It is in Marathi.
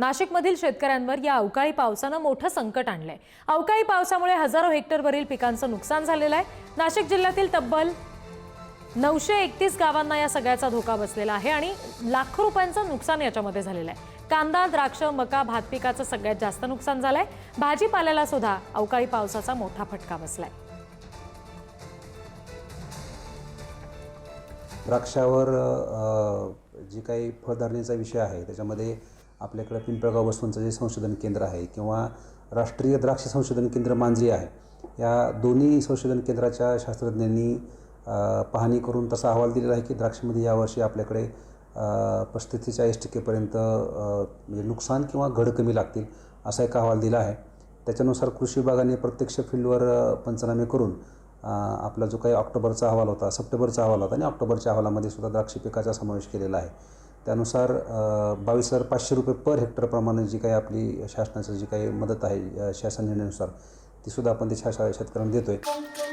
नाशिकमधील शेतकऱ्यांवर या अवकाळी पावसानं मोठं संकट आणलंय. अवकाळी पावसामुळे हजारो हेक्टरवरील पिकांचं नुकसान झालेलं आहे. नाशिक जिल्ह्यातील तब्बल नऊशे एकतीस गावांना या सगळ्याचा धोका बसलेला आहे आणि लाखो रुपयांचं नुकसान याच्यामध्ये झालेलं आहे. कांदा द्राक्ष मका भात पिकाचं सगळ्यात जास्त नुकसान झालंय. भाजीपाल्याला सुद्धा अवकाळी पावसाचा मोठा फटका बसलाय. द्राक्षावर जी काही फळधारणेचा विषय आहे त्याच्यामध्ये आपल्याकडं पिंपळगाव वस्तूंचं जे संशोधन केंद्र आहे किंवा राष्ट्रीय द्राक्ष संशोधन केंद्र मांजरी आहे या दोन्ही संशोधन केंद्राच्या शास्त्रज्ञांनी पाहणी करून तसा अहवाल दिलेला आहे की द्राक्षमध्ये यावर्षी आपल्याकडे पस्तीस ते चाळीस टक्केपर्यंत म्हणजे नुकसान किंवा घड कमी लागतील असा एक अहवाल दिला आहे. त्याच्यानुसार कृषी विभागाने प्रत्यक्ष फील्डवर पंचनामे करून आपला जो काही ऑक्टोबरचा अहवाल होता सप्टेंबरचा अहवाल होता आणि ऑक्टोबरच्या अहवालामध्ये सुद्धा द्राक्ष पिकाचा समावेश केलेला आहे. त्यानुसार बावीस हजार पाचशे रुपये पर हेक्टरप्रमाणे जी काही आपली शासनाचं जी काही मदत आहे शासन निर्णयानुसार तीसुद्धा आपण ते शा शेतकऱ्यांना देतो आहे